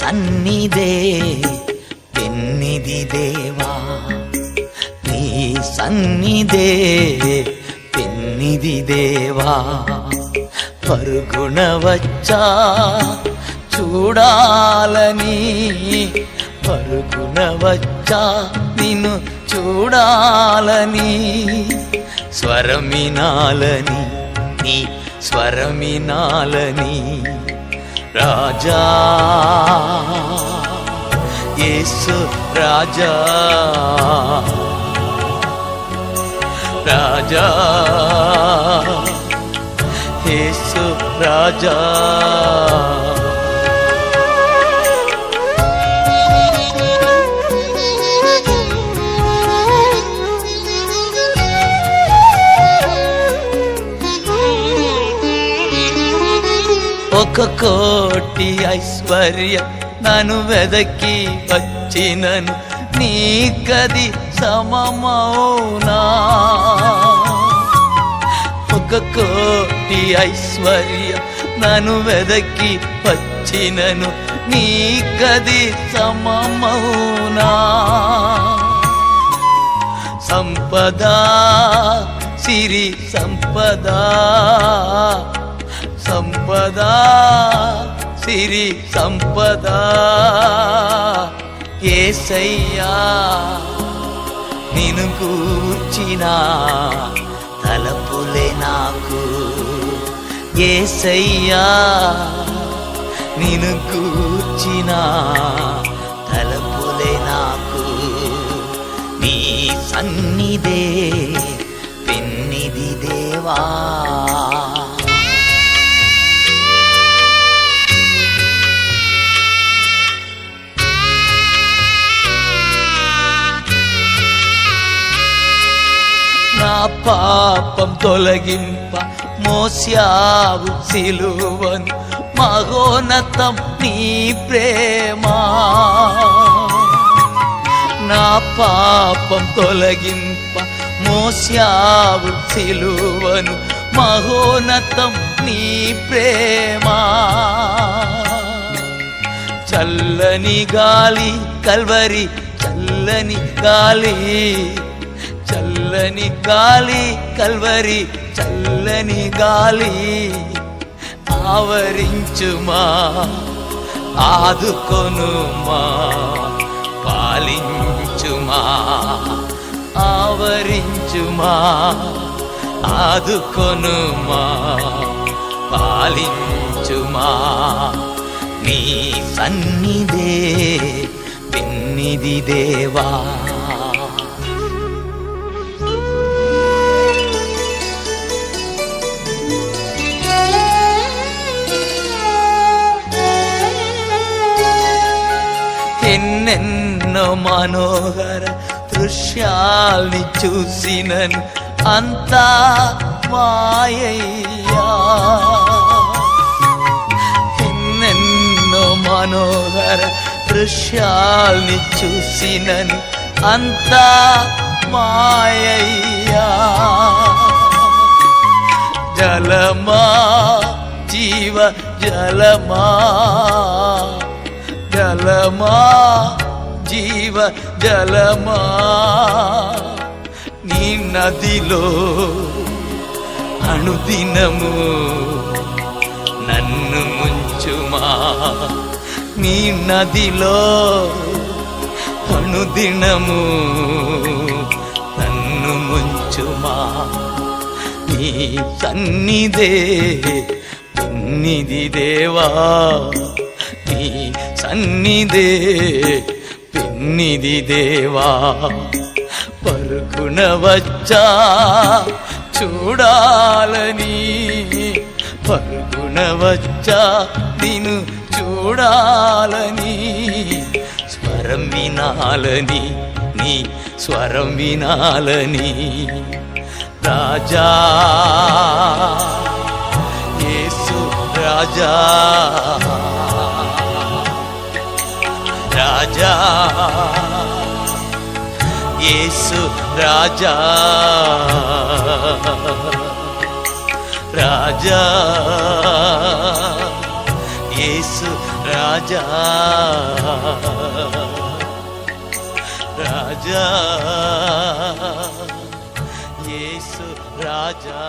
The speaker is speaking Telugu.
సన్నిధే పెన్నిది దేవా. నీ సన్నిధే పెన్నిది దేవా. పరుగుణ వచ్చా చూడాలని. పరుగున వచ్చా నిన్ను చూడాలని. స్వరమినాలని నీ స్వరమినాలని. రాజా యేసు రాజా రాజా యేసు రాజా ఒక కోటి ఐశ్వర్య నను వెదకి వచ్చినను. నీకది సమమౌనా ఒక కోటి ఐశ్వర్య నను వెదకి వచ్చినను. నీకది సమమౌనా సంపద సిరి సంపద సంపద సిరి సంపద. ఏసయ్యా నిను కూర్చిన తలపులే నాకు. ఏసయ్యా నిను కూర్చిన తలపులే నాకు. నీ సన్నిదే పెన్నిది దేవా. పాపం తొలగింప మోస్యావు సిలువను. మహోన్నతం నీ ప్రేమ. నా పాపం తొలగింప మోస్యావు సిలువను. మహోన్నతం నీ ప్రేమ. చల్లని గాలి కల్వరి చల్లని గాలి. చల్లని గాలి కల్వరి చల్లని గాలి ఆవరించుమా ఆదుకొనుమా పాలించుమా ఆవరించుమా ఆదుకొనుమా పాలించుమా. నీ సన్నిదే పిన్నిది దేవా. ఎన్నెన్నో మనోహర దృశ్యాల్ని చూసినను అంతా మాయయ్యా. ఎన్నెన్నో మనోహర దృశ్యాల్ని చూసినను అంతా మాయయ్యా. జలమా జీవ జలమా జలమా జీవ జలమా నీ నదిలో అణుదినము నన్ను ముంచుమా. నీ నదిలో అనుదినము నన్ను ముంచుమా. నీ సన్నిధే పిన్నిది దేవా. నీ సన్నిదే పిన్నిది దేవా. పరుకున వచ్చా చూడాలని. పరుగున వచ్చా నిన్ను చూడాలని. స్వరం వినాలని నీ స్వరం వినాలని రాజా యేసు రాజా. రాజా యేసు రాజా రాజా యేసు రాజా రాజా యేసు రాజా